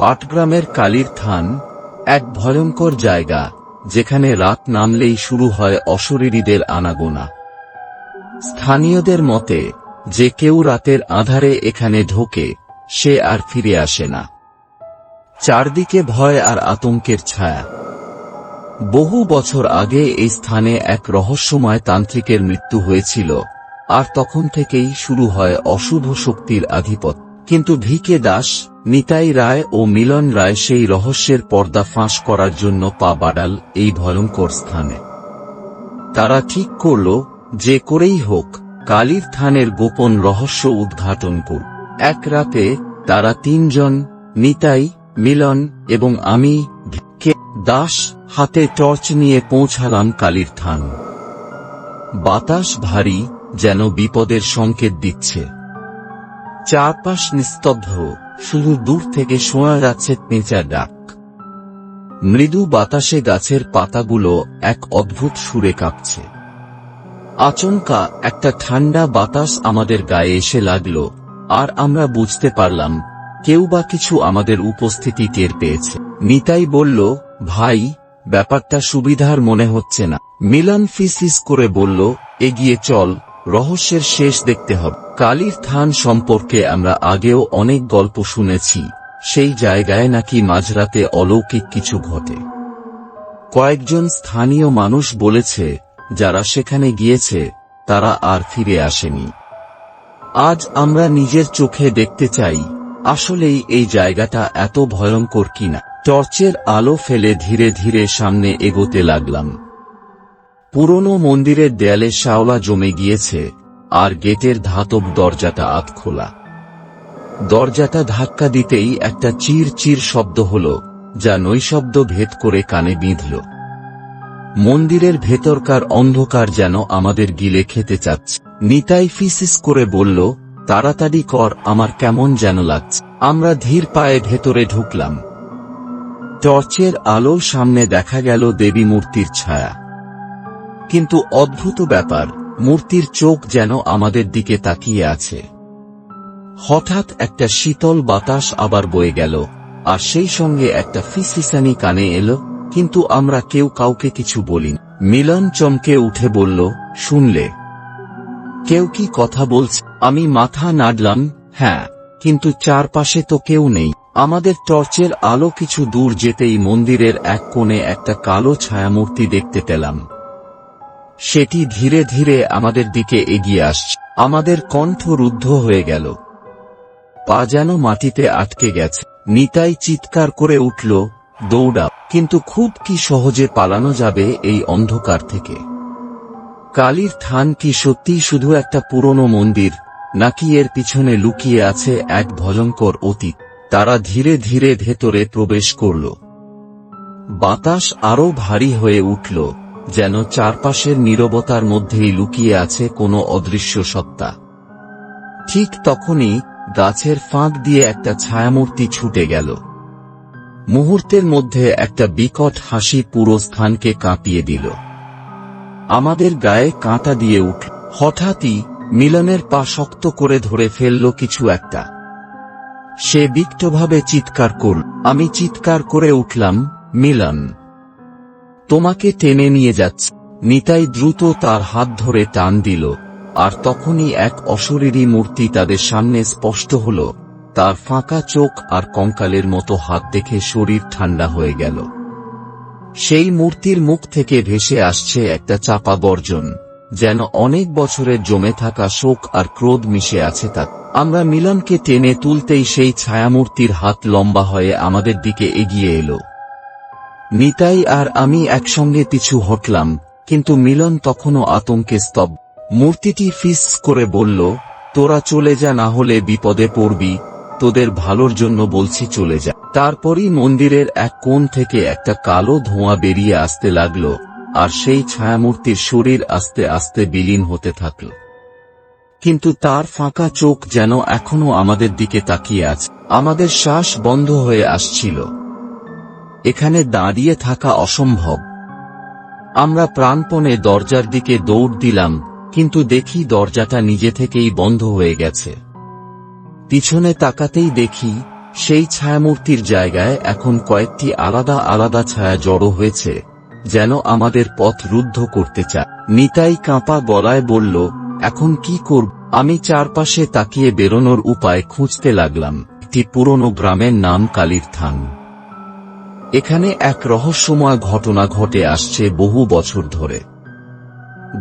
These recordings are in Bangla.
পাটগ্রামের কালীর থান এক ভয়ঙ্কর জায়গা, যেখানে রাত নামলেই শুরু হয় অশরীরীদের আনাগোনা। স্থানীয়দের মতে, যে কেউ রাতের আধারে এখানে ঢোকে, সে আর ফিরে আসে না। চারদিকে ভয় আর আতঙ্কের ছায়া। বহু বছর আগে এই স্থানে এক রহস্যময় তান্ত্রিকের মৃত্যু হয়েছিল, আর তখন থেকেই শুরু হয় অশুভ শক্তির আধিপত্য। কিন্তু ভিকে দাস নিতাই রায় ও মিলন রায় সেই রহস্যের পর্দা ফাঁস করার জন্য পা বাড়াল এই ভয়ঙ্কর স্থানে। তারা ঠিক করল, যে করেই হোক, কালীর থানের গোপন রহস্য উদ্ঘাটন কর। এক রাতে, তারা তিনজন নিতাই মিলন এবং আমি, ভিকে দাস হাতে টর্চ নিয়ে পৌঁছালাম কালীর থান। বাতাস ভারী যেন বিপদের সংকেত দিচ্ছে। চারপাশ নিস্তব্ধ। শুধু দূর থেকে শোনা যাচ্ছে পেঁচা ডাক। মৃদু বাতাসে গাছের পাতাগুলো এক অদ্ভুত সুরে কাঁপছে। আচমকা একটা ঠান্ডা বাতাস আমাদের গায়ে এসে লাগল, আর আমরা বুঝতে পারলাম, কেউ বা কিছু আমাদের উপস্থিতি টের পেয়েছে। নিতাই বলল, ভাই, ব্যাপারটা সুবিধার মনে হচ্ছে না। মিলান ফিসিস করে বলল, এগিয়ে চল। রহস্যের শেষ দেখতে হবে। কালীর থান সম্পর্কে আমরা আগেও অনেক গল্প শুনেছি। সেই জায়গায় নাকি মাঝরাতে অলৌকিক কিছু ঘটে। কয়েকজন স্থানীয় মানুষ বলেছে, যারা সেখানে গিয়েছে, তারা আর ফিরে আসেনি। আজ আমরা নিজের চোখে দেখতে চাই, আসলেই এই জায়গাটা এত ভয়ঙ্কর কিনা। টর্চের আলো ফেলে ধীরে ধীরে সামনে এগোতে লাগলাম। পুরনো মন্দিরের দেয়ালে শাওলা জমে গিয়েছে, আর গেটের ধাতব দরজাটা আত খোলা। দরজাটা ধাক্কা দিতেই একটা চির চির শব্দ হল, যা নৈশব্দ ভেদ করে কানে বিঁধল। মন্দিরের ভেতরকার অন্ধকার যেন আমাদের গিলে খেতে চাচ্ছে। নিতাই ফিসিস করে বলল, তাড়াতাড়ি কর, আমার কেমন যেন লাগছে। আমরা ধীর পায়ে ভেতরে ঢুকলাম। টর্চের আলোর সামনে দেখা গেল দেবী মূর্তির ছায়া। কিন্তু অদ্ভুত ব্যাপার, মূর্তির চোখ যেন আমাদের দিকে তাকিয়ে আছে। হঠাৎ একটা শীতল বাতাস আবার বয়ে গেল, আর সেই সঙ্গে একটা ফিসফিসানি কানে এলো, কিন্তু আমরা কেউ কাউকে কিছু বলিনি। মিলন চমকে উঠে বলল, শুনলে। কেউ কি কথা বলছে? আমি মাথা নাড়লাম হ্যাঁ কিন্তু চারপাশে তো কেউ নেই। আমাদের টর্চের আলো কিছু দূর যেতেই মন্দিরের এক কোণে একটা কালো ছায়ামূর্তি দেখতে পেলাম। সেটি ধীরে ধীরে আমাদের দিকে এগিয়ে আসছে। আমাদের কণ্ঠ রুদ্ধ হয়ে গেল। পা যেন মাটিতে আটকে গেছে। নিতাই চিৎকার করে উঠল দৌড়া কিন্তু খুব কি সহজে পালানো যাবে এই অন্ধকার থেকে? কালীর থান কি সত্যি শুধু একটা পুরনো মন্দির, নাকি এর পিছনে লুকিয়ে আছে এক ভয়ঙ্কর অতীত? তারা ধীরে ধীরে ভেতরে প্রবেশ করল। বাতাস আরও ভারী হয়ে উঠল। যেন চারপাশের নীরবতার মধ্যেই লুকিয়ে আছে কোনো অদৃশ্য সত্তা। ঠিক তখনই গাছের ফাঁক দিয়ে একটা ছায়ামূর্তি ছুটে গেল। মুহূর্তের মধ্যে একটা বিকট হাসি পুরো স্থানকে কাঁপিয়ে দিল। আমাদের গায়ে কাঁটা দিয়ে উঠল হঠাৎই মিলনের পা শক্ত করে ধরে ফেলল কিছু একটা। সে বিক্তভাবে চিৎকার করল। আমি চিৎকার করে উঠলাম, মিলন। তোমাকে টেনে নিয়ে যাচ্ছে। নিতাই দ্রুত তার হাত ধরে টান দিল, আর তখনই এক অশরীরী মূর্তি তাদের সামনে স্পষ্ট হল। তার ফাঁকা চোখ আর কঙ্কালের মতো হাত দেখে শরীর ঠান্ডা হয়ে গেল। সেই মূর্তির মুখ থেকে ভেসে আসছে একটা চাপা বর্জন যেন অনেক বছরের জমে থাকা শোক আর ক্রোধ মিশে আছে তা আমরা মিলনকে টেনে তুলতেই সেই ছায়ামূর্তির হাত লম্বা হয়ে আমাদের দিকে এগিয়ে এলো। নিতাই আর আমি একসঙ্গে পিছু হটলাম, কিন্তু মিলন তখনও আতঙ্কে স্তব্ধ মূর্তিটি ফিস করে বলল, তোরা চলে যা, না হলে বিপদে পড়বি। তোদের ভালোর জন্য বলছি চলে যা। তারপরই মন্দিরের এক কোণ থেকে একটা কালো ধোঁয়া বেরিয়ে আসতে লাগল, আর সেই ছায়ামূর্তির শরীর আস্তে আস্তে বিলীন হতে থাকল। কিন্তু তার ফাঁকা চোখ যেন এখনও আমাদের দিকে তাকিয়ে আছে। আমাদের শ্বাস বন্ধ হয়ে আসছিল। এখানে দাঁড়িয়ে থাকা অসম্ভব। আমরা প্রাণপণে দরজার দিকে দৌড় দিলাম, কিন্তু দেখি দরজাটা নিজে থেকেই বন্ধ হয়ে গেছে। পিছনে তাকাতেই দেখি, সেই ছায়ামূর্তির জায়গায় এখন কয়েকটি আলাদা আলাদা ছায়া জড়ো হয়েছে, যেন আমাদের পথ রুদ্ধ করতে চায়। নিতাই কাঁপা গলায় বলল, এখন কি করব? আমি চারপাশে তাকিয়ে বেরোনোর উপায় খুঁজতে লাগলাম। একটি পুরনো গ্রামের নাম কালীর থান। এখানে এক রহস্যময় ঘটনা ঘটে আসছে বহু বছর ধরে।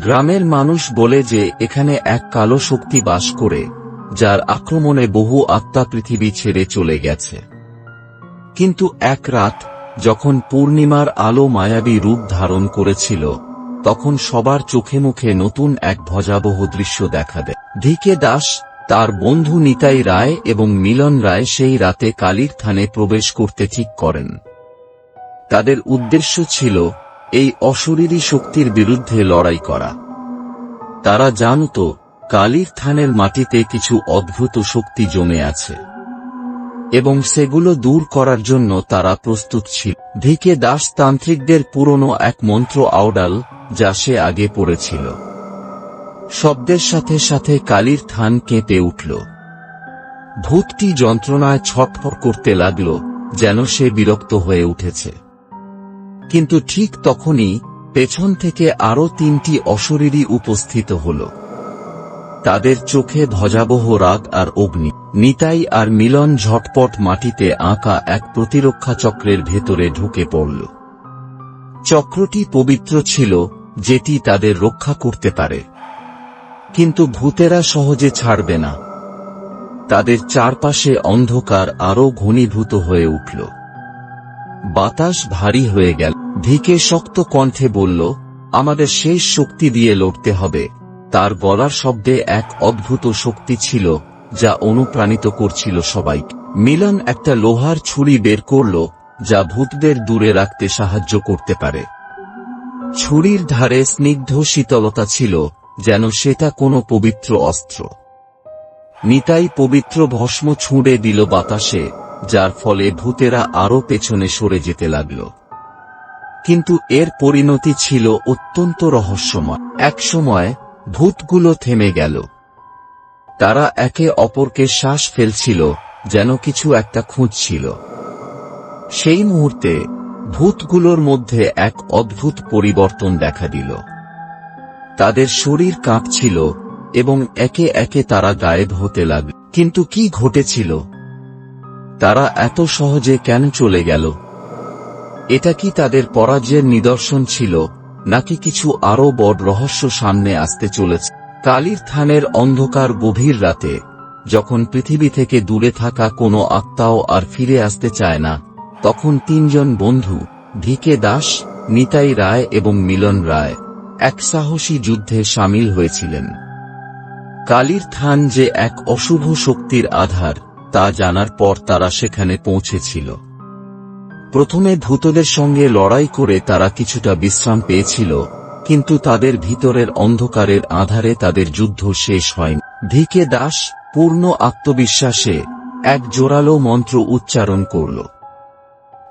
গ্রামের মানুষ বলে যে এখানে এক কালো শক্তি বাস করে, যার আক্রমণে বহু আত্মা পৃথিবী ছেড়ে চলে গেছে। কিন্তু এক রাত, যখন পূর্ণিমার আলো মায়াবী রূপ ধারণ করেছিল, তখন সবার চোখে মুখে নতুন এক ভজাবহ দৃশ্য দেখা দেয়। ধিকে দাস, তার বন্ধু নিতাই রায় এবং মিলন রায় সেই রাতে কালীর থানে প্রবেশ করতে ঠিক করেন। তাদের উদ্দেশ্য ছিল এই অশরীরী শক্তির বিরুদ্ধে লড়াই করা। তারা জানত, কালীর থানের মাটিতে কিছু অদ্ভুত শক্তি জমে আছে। এবং সেগুলো দূর করার জন্য তারা প্রস্তুত ছিল। ধিকে দাস তান্ত্রিকদের পুরনো এক মন্ত্র আওডাল, যা সে আগে পড়েছিল। শব্দের সাথে সাথে কালীর থান কেঁপে উঠল। ভূতটি যন্ত্রণায় ছটফট করতে লাগল, যেন সে বিরক্ত হয়ে উঠেছে। কিন্তু ঠিক তখনই পেছন থেকে আরও তিনটি অশরীরী উপস্থিত হল। তাদের চোখে ধ্বজাবহ রাগ আর অগ্নি। নিতাই আর মিলন ঝটপট মাটিতে আঁকা এক প্রতিরক্ষা চক্রের ভেতরে ঢুকে পড়ল। চক্রটি পবিত্র ছিল, যেটি তাদের রক্ষা করতে পারে। কিন্তু ভূতেরা সহজে ছাড়বে না। তাদের চারপাশে অন্ধকার আরও ঘনীভূত হয়ে উঠল। বাতাস ভারী হয়ে গেল। ধিকে শক্ত কণ্ঠে বলল, আমাদের শেষ শক্তি দিয়ে লড়তে হবে। তার গলার শব্দে এক অদ্ভুত শক্তি ছিল, যা অনুপ্রাণিত করছিল সবাই। মিলন একটা লোহার ছুরি বের করল, যা ভূতদের দূরে রাখতে সাহায্য করতে পারে। ছুরির ধারে স্নিগ্ধ শীতলতা ছিল, যেন সেটা কোনো পবিত্র অস্ত্র। নিতাই পবিত্র ভস্ম ছুঁড়ে দিল বাতাসে, যার ফলে ভূতেরা আরও পেছনে সরে যেতে লাগল। কিন্তু এর পরিণতি ছিল অত্যন্ত রহস্যময়। একসময় ভূতগুলো থেমে গেল। তারা একে অপরকে শ্বাস ফেলছিল, যেন কিছু একটা খুঁজছিল। সেই মুহূর্তে, ভূতগুলোর মধ্যে এক অদ্ভুত পরিবর্তন দেখা দিল। তাদের শরীর কাঁপছিল, এবং একে একে তারা গায়েব হতে লাগল। কিন্তু কি ঘটেছিল? তারা এত সহজে কেন চলে গেল? এটা কি তাদের পরাজয়ের নিদর্শন ছিল, নাকি কিছু আরও বড় রহস্য সামনে আসতে চলেছে? কালীর থানের অন্ধকার গভীর রাতে, যখন পৃথিবী থেকে দূরে থাকা কোনো আত্মাও আর ফিরে আসতে চায় না, তখন তিনজন বন্ধু, ভিকে দাস, নিতাই রায় এবং মিলন রায়, এক সাহসী যুদ্ধে সামিল হয়েছিলেন। কালীর থান যে এক অশুভ শক্তির আধার, তা জানার পর তারা সেখানে পৌঁছেছিল। প্রথমে ভূতদের সঙ্গে লড়াই করে তারা কিছুটা বিশ্রাম পেয়েছিল, কিন্তু তাদের ভিতরের অন্ধকারের আধারে তাদের যুদ্ধ শেষ হয়নি। ভিকে দাস, পূর্ণ আত্মবিশ্বাসে, এক জোরালো মন্ত্র উচ্চারণ করল।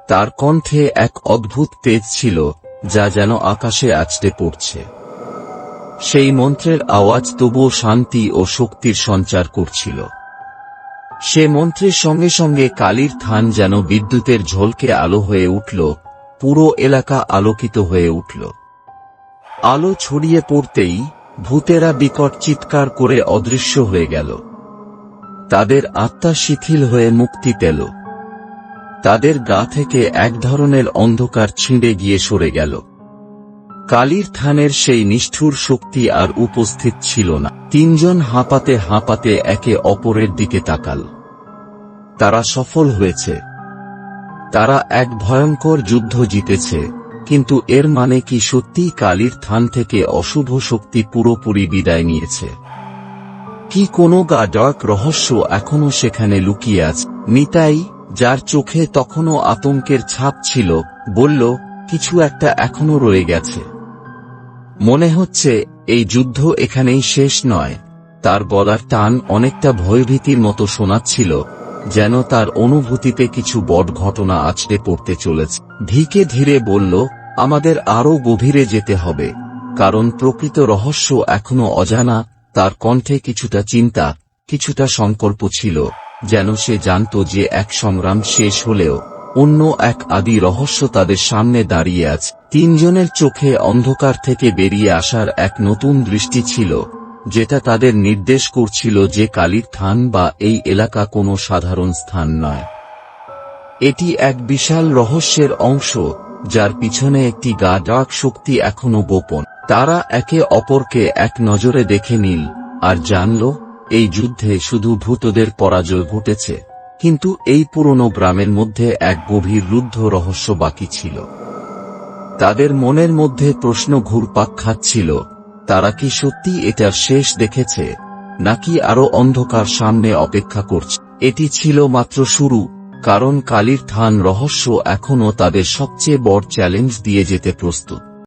তার কণ্ঠে এক অদ্ভুত তেজ ছিল, যা যেন আকাশে আছড়ে পড়ছে। সেই মন্ত্রের আওয়াজ তবুও শান্তি ও শক্তির সঞ্চার করছিল। সে মন্ত্রের সঙ্গে সঙ্গে কালীর থান যেন বিদ্যুতের ঝলকে আলো হয়ে উঠল, পুরো এলাকা আলোকিত হয়ে উঠল। আলো ছড়িয়ে পড়তেই ভূতেরা বিকট চিৎকার করে অদৃশ্য হয়ে গেল। তাদের আত্মা শিথিল হয়ে মুক্তি পেল। তাদের গা থেকে এক ধরনের অন্ধকার ছিঁড়ে গিয়ে সরে গেল। কালীর থানের সেই নিষ্ঠুর শক্তি আর উপস্থিত ছিল না। তিনজন হাঁপাতে হাঁপাতে একে অপরের দিকে তাকাল। তারা সফল হয়েছে। তারা এক ভয়ঙ্কর যুদ্ধ জিতেছে। কিন্তু এর মানে কি সত্যিই কালীর থান থেকে অশুভ শক্তি পুরোপুরি বিদায় নিয়েছে? কি কোনো গা ডার্ক রহস্য এখনও সেখানে লুকিয়ে আছে? নিতাই, যার চোখে তখনও আতঙ্কের ছাপ ছিল, বলল, কিছু একটা এখনও রয়ে গেছে। মনে হচ্ছে, এই যুদ্ধ এখানেই শেষ নয়। তার গলার টান অনেকটা ভয়ভীতির মতো শোনাচ্ছিল, যেন তার অনুভূতিতে কিছু বট ঘটনা আছড়ে পড়তে চলেছে। ধীকে ধীরে বলল, আমাদের আরও গভীরে যেতে হবে, কারণ প্রকৃত রহস্য এখনও অজানা। তার কণ্ঠে কিছুটা চিন্তা, কিছুটা সংকল্প ছিল, যেন সে জানত যে এক সংগ্রাম শেষ হলেও অন্য এক আদি রহস্য তাদের সামনে দাঁড়িয়ে আছে। তিনজনের চোখে অন্ধকার থেকে বেরিয়ে আসার এক নতুন দৃষ্টি ছিল, যেটা তাদের নির্দেশ করছিল যে কালীর থান বা এই এলাকা কোনো সাধারণ স্থান নয়। এটি এক বিশাল রহস্যের অংশ, যার পিছনে একটি গা ডাক শক্তি এখনও গোপন। তারা একে অপরকে এক নজরে দেখে নিল, আর জানল, এই যুদ্ধে শুধু ভূতদের পরাজয় ঘটেছে। কিন্তু এই পুরনো গ্রামের মধ্যে এক গভীর রুদ্ধ রহস্য বাকি ছিল। তাদের মনের মধ্যে প্রশ্ন ঘুরপাক খাচ্ছিল, তারা কি সত্যি এটার শেষ দেখেছে, নাকি আরও অন্ধকার সামনে অপেক্ষা করছে? এটি ছিল মাত্র শুরু, কারণ কালীর থান রহস্য এখনও তাদের সবচেয়ে বড় চ্যালেঞ্জ দিয়ে যেতে প্রস্তুত।